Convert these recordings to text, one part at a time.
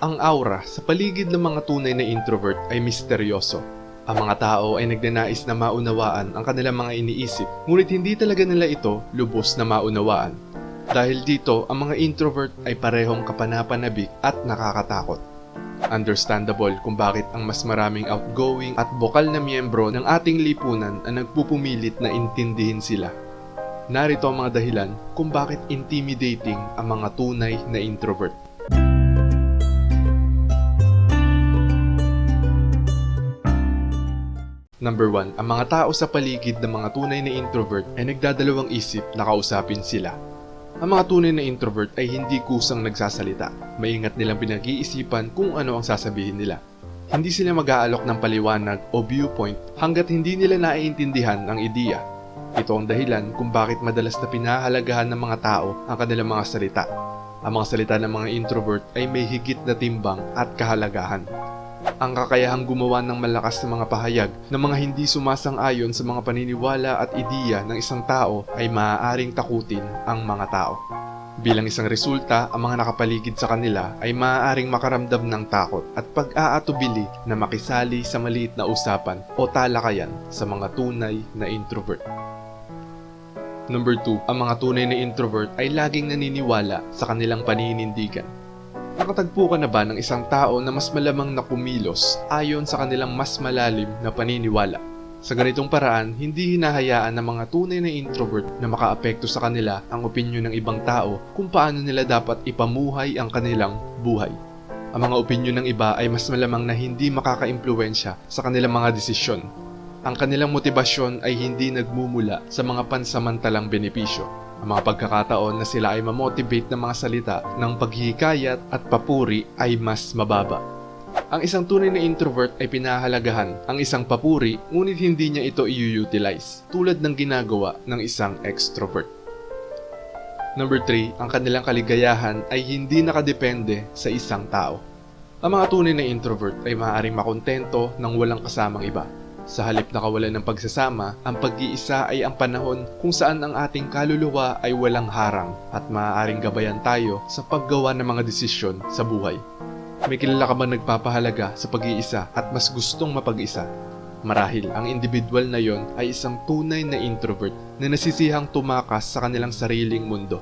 Ang aura sa paligid ng mga tunay na introvert ay misteryoso. Ang mga tao ay nagnanais na maunawaan ang kanilang mga iniisip, ngunit hindi talaga nila ito lubos na maunawaan. Dahil dito, ang mga introvert ay parehong kapanapanabik at nakakatakot. Understandable kung bakit ang mas maraming outgoing at bokal na miyembro ng ating lipunan ang nagpupumilit na intindihin sila. Narito ang mga dahilan kung bakit intimidating ang mga tunay na introvert. Number 1, ang mga tao sa paligid ng mga tunay na introvert ay nagdadalawang isip na kausapin sila. Ang mga tunay na introvert ay hindi kusang nagsasalita. Maingat nilang pinag-iisipan kung ano ang sasabihin nila. Hindi sila mag-aalok ng paliwanag o viewpoint hanggat hindi nila naiintindihan ang ideya. Ito ang dahilan kung bakit madalas na pinahalagahan ng mga tao ang kanilang mga salita. Ang mga salita ng mga introvert ay may higit na timbang at kahalagahan ang kakayahang gumawa ng malakas na mga pahayag ng mga hindi sumasang-ayon sa mga paniniwala at ideya ng isang tao ay maaaring takutin ang mga tao. Bilang isang resulta, ang mga nakapaligid sa kanila ay maaaring makaramdam ng takot at pag-aatubili na makisali sa maliit na usapan o talakayan sa mga tunay na introvert. Number 2, ang mga tunay na introvert ay laging naniniwala sa kanilang paninindigan. Nakatagpo ka na ba ng isang tao na mas malamang na kumilos ayon sa kanilang mas malalim na paniniwala? Sa ganitong paraan, hindi hinahayaan ng mga tunay na introvert na makaapekto sa kanila ang opinyon ng ibang tao kung paano nila dapat ipamuhay ang kanilang buhay. Ang mga opinyon ng iba ay mas malamang na hindi makakaimpluwensya sa kanilang mga desisyon. Ang kanilang motibasyon ay hindi nagmumula sa mga pansamantalang benepisyo ang mga pagkakataon na sila ay mamotivate ng mga salita ng paghihikayat at papuri ay mas mababa. Ang isang tunay na introvert ay pinahalagahan ang isang papuri ngunit hindi niya ito i-utilize tulad ng ginagawa ng isang extrovert. Number 3, ang kanilang kaligayahan ay hindi nakadepende sa isang tao. Ang mga tunay na introvert ay maaaring makontento nang walang kasamang iba. Sa halip na kawalan ng pagsasama, ang pag-iisa ay ang panahon kung saan ang ating kaluluwa ay walang harang at maaaring gabayan tayo sa paggawa ng mga desisyon sa buhay. May kilala ka bang nagpapahalaga sa pag-iisa at mas gustong mapag-isa? Marahil ang individual na yon ay isang tunay na introvert na nasisihang tumakas sa kanilang sariling mundo.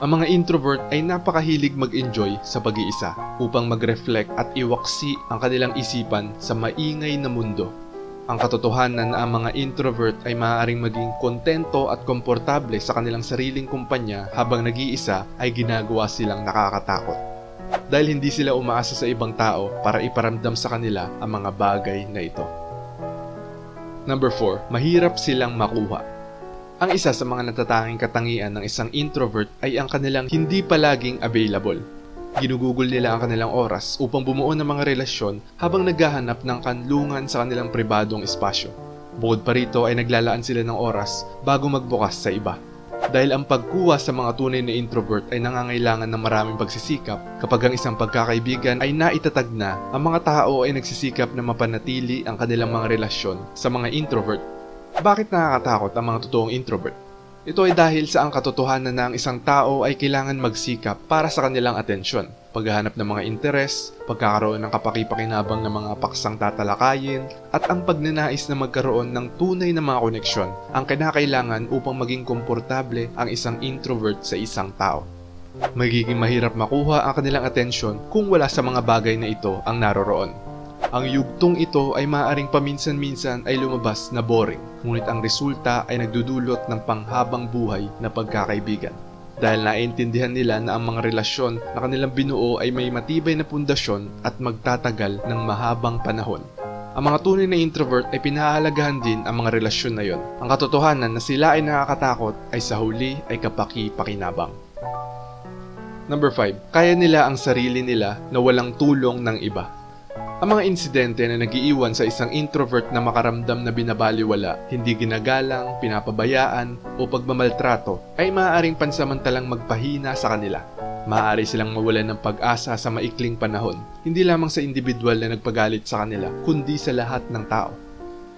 Ang mga introvert ay napakahilig mag-enjoy sa pag-iisa upang mag-reflect at iwaksi ang kanilang isipan sa maingay na mundo ang katotohanan na ang mga introvert ay maaaring maging kontento at komportable sa kanilang sariling kumpanya habang nag-iisa ay ginagawa silang nakakatakot. Dahil hindi sila umaasa sa ibang tao para iparamdam sa kanila ang mga bagay na ito. Number 4, mahirap silang makuha. Ang isa sa mga natatanging katangian ng isang introvert ay ang kanilang hindi palaging available Ginugugol nila ang kanilang oras upang bumuo ng mga relasyon habang naghahanap ng kanlungan sa kanilang pribadong espasyo. Bukod pa rito ay naglalaan sila ng oras bago magbukas sa iba. Dahil ang pagkuha sa mga tunay na introvert ay nangangailangan ng maraming pagsisikap, kapag ang isang pagkakaibigan ay naitatag na, ang mga tao ay nagsisikap na mapanatili ang kanilang mga relasyon sa mga introvert. Bakit nakakatakot ang mga totoong introvert? Ito ay dahil sa ang katotohanan na ang isang tao ay kailangan magsikap para sa kanilang atensyon, paghahanap ng mga interes, pagkakaroon ng kapakipakinabang ng mga paksang tatalakayin, at ang pagnanais na magkaroon ng tunay na mga koneksyon ang kinakailangan upang maging komportable ang isang introvert sa isang tao. Magiging mahirap makuha ang kanilang atensyon kung wala sa mga bagay na ito ang naroroon. Ang yugtong ito ay maaaring paminsan-minsan ay lumabas na boring, ngunit ang resulta ay nagdudulot ng panghabang buhay na pagkakaibigan. Dahil naiintindihan nila na ang mga relasyon na kanilang binuo ay may matibay na pundasyon at magtatagal ng mahabang panahon. Ang mga tunay na introvert ay pinahalagahan din ang mga relasyon na yon. Ang katotohanan na sila ay nakakatakot ay sa huli ay kapaki-pakinabang. Number 5. Kaya nila ang sarili nila na walang tulong ng iba. Ang mga insidente na nagiiwan sa isang introvert na makaramdam na binabaliwala, hindi ginagalang, pinapabayaan o pagmamaltrato ay maaaring pansamantalang magpahina sa kanila. Maaari silang mawalan ng pag-asa sa maikling panahon, hindi lamang sa individual na nagpagalit sa kanila, kundi sa lahat ng tao.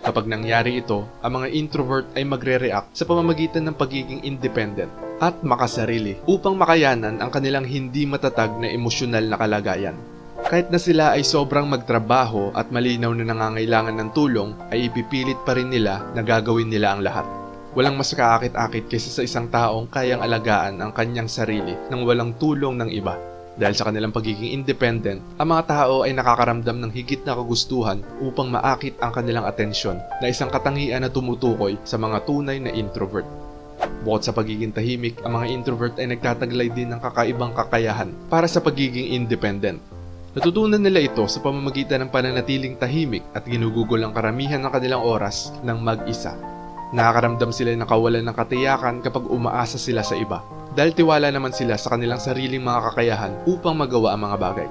Kapag nangyari ito, ang mga introvert ay magre-react sa pamamagitan ng pagiging independent at makasarili upang makayanan ang kanilang hindi matatag na emosyonal na kalagayan. Kahit na sila ay sobrang magtrabaho at malinaw na nangangailangan ng tulong, ay ipipilit pa rin nila na gagawin nila ang lahat. Walang mas kaakit-akit kaysa sa isang taong kayang alagaan ang kanyang sarili nang walang tulong ng iba. Dahil sa kanilang pagiging independent, ang mga tao ay nakakaramdam ng higit na kagustuhan upang maakit ang kanilang atensyon na isang katangian na tumutukoy sa mga tunay na introvert. Bukod sa pagiging tahimik, ang mga introvert ay nagtataglay din ng kakaibang kakayahan para sa pagiging independent. Natutunan nila ito sa pamamagitan ng pananatiling tahimik at ginugugol ang karamihan ng kanilang oras ng mag-isa. Nakakaramdam sila ng kawalan ng katiyakan kapag umaasa sila sa iba dahil tiwala naman sila sa kanilang sariling mga kakayahan upang magawa ang mga bagay.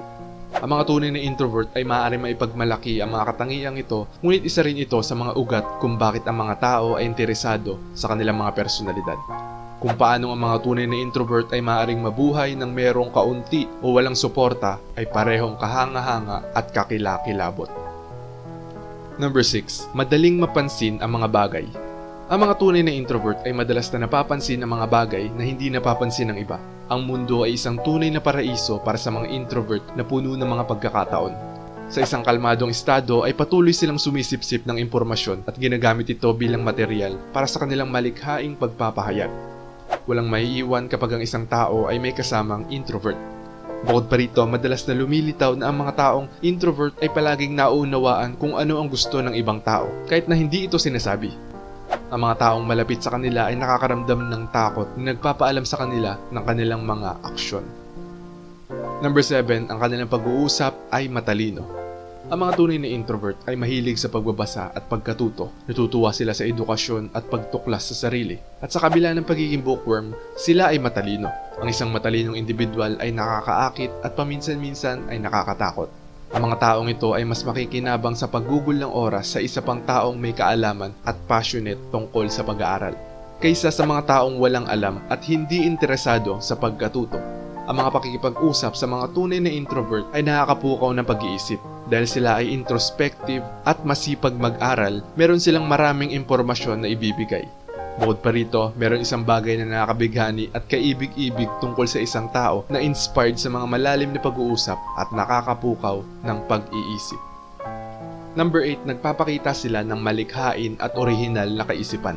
Ang mga tunay na introvert ay maaari maipagmalaki ang mga katangiang ito, ngunit isa rin ito sa mga ugat kung bakit ang mga tao ay interesado sa kanilang mga personalidad. Kung paano ang mga tunay na introvert ay maaaring mabuhay ng merong kaunti o walang suporta ay parehong kahanga-hanga at kakilakilabot. Number 6. Madaling mapansin ang mga bagay. Ang mga tunay na introvert ay madalas na napapansin ang mga bagay na hindi napapansin ng iba. Ang mundo ay isang tunay na paraiso para sa mga introvert na puno ng mga pagkakataon. Sa isang kalmadong estado ay patuloy silang sumisipsip ng impormasyon at ginagamit ito bilang material para sa kanilang malikhaing pagpapahayag. Walang maiiwan kapag ang isang tao ay may kasamang introvert. Bukod pa rito, madalas na lumilitaw na ang mga taong introvert ay palaging nauunawaan kung ano ang gusto ng ibang tao, kahit na hindi ito sinasabi. Ang mga taong malapit sa kanila ay nakakaramdam ng takot na nagpapaalam sa kanila ng kanilang mga aksyon. Number 7, ang kanilang pag-uusap ay matalino. Ang mga tunay na introvert ay mahilig sa pagbabasa at pagkatuto. Natutuwa sila sa edukasyon at pagtuklas sa sarili. At sa kabila ng pagiging bookworm, sila ay matalino. Ang isang matalinong individual ay nakakaakit at paminsan-minsan ay nakakatakot. Ang mga taong ito ay mas makikinabang sa paggugol ng oras sa isa pang taong may kaalaman at passionate tungkol sa pag-aaral, kaysa sa mga taong walang alam at hindi interesado sa pagkatuto. Ang mga pakikipag-usap sa mga tunay na introvert ay nakakapukaw ng pag-iisip. Dahil sila ay introspective at masipag mag-aral, meron silang maraming impormasyon na ibibigay. Bukod pa rito, meron isang bagay na nakakabighani at kaibig-ibig tungkol sa isang tao na inspired sa mga malalim na pag-uusap at nakakapukaw ng pag-iisip. Number 8, nagpapakita sila ng malikhain at orihinal na kaisipan.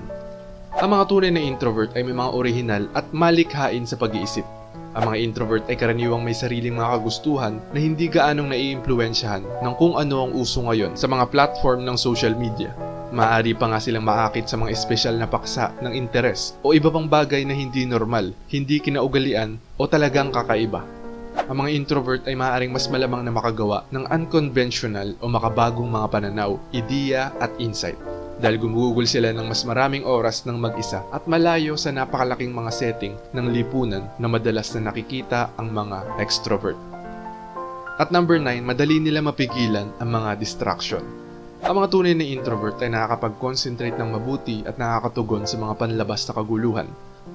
Ang mga tunay na introvert ay may mga orihinal at malikhain sa pag-iisip. Ang mga introvert ay karaniwang may sariling mga kagustuhan na hindi gaanong naiimpluwensyahan ng kung ano ang uso ngayon sa mga platform ng social media. Maaari pa nga silang maakit sa mga espesyal na paksa ng interes o iba pang bagay na hindi normal, hindi kinaugalian o talagang kakaiba. Ang mga introvert ay maaaring mas malamang na makagawa ng unconventional o makabagong mga pananaw, ideya at insight dahil gumugugol sila ng mas maraming oras ng mag-isa at malayo sa napakalaking mga setting ng lipunan na madalas na nakikita ang mga extrovert. At number 9, madali nila mapigilan ang mga distraction. Ang mga tunay na introvert ay nakakapag-concentrate ng mabuti at nakakatugon sa mga panlabas na kaguluhan.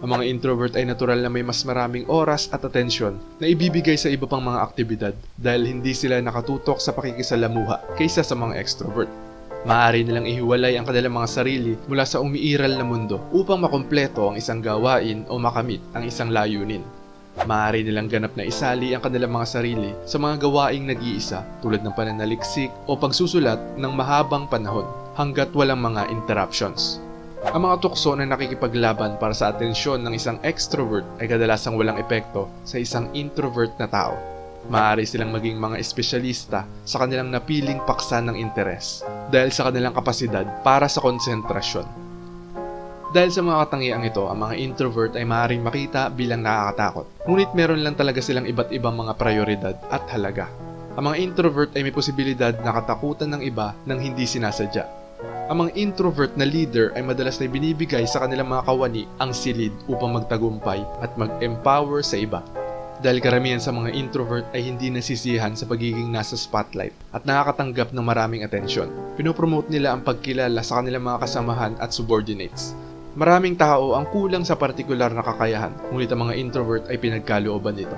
Ang mga introvert ay natural na may mas maraming oras at atensyon na ibibigay sa iba pang mga aktibidad dahil hindi sila nakatutok sa pakikisalamuha kaysa sa mga extrovert. Maaari nilang ihiwalay ang kanilang mga sarili mula sa umiiral na mundo upang makumpleto ang isang gawain o makamit ang isang layunin. Maaari nilang ganap na isali ang kanilang mga sarili sa mga gawaing nag-iisa tulad ng pananaliksik o pagsusulat ng mahabang panahon hanggat walang mga interruptions. Ang mga tukso na nakikipaglaban para sa atensyon ng isang extrovert ay kadalasang walang epekto sa isang introvert na tao. Maaari silang maging mga espesyalista sa kanilang napiling paksa ng interes dahil sa kanilang kapasidad para sa konsentrasyon. Dahil sa mga katangiang ito, ang mga introvert ay maaaring makita bilang nakakatakot. Ngunit meron lang talaga silang iba't ibang mga prioridad at halaga. Ang mga introvert ay may posibilidad na katakutan ng iba nang hindi sinasadya. Ang mga introvert na leader ay madalas na binibigay sa kanilang mga kawani ang silid upang magtagumpay at mag-empower sa iba. Dahil karamihan sa mga introvert ay hindi nasisihan sa pagiging nasa spotlight at nakakatanggap ng maraming atensyon. Pinopromote nila ang pagkilala sa kanilang mga kasamahan at subordinates. Maraming tao ang kulang sa partikular na kakayahan, ngunit ang mga introvert ay pinagkalooban nito.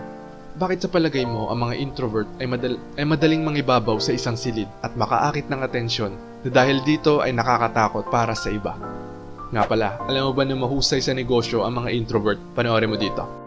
Bakit sa palagay mo ang mga introvert ay, madal- ay madaling mangibabaw sa isang silid at makaakit ng atensyon na dahil dito ay nakakatakot para sa iba? Nga pala, alam mo ba na mahusay sa negosyo ang mga introvert? Panoorin mo dito.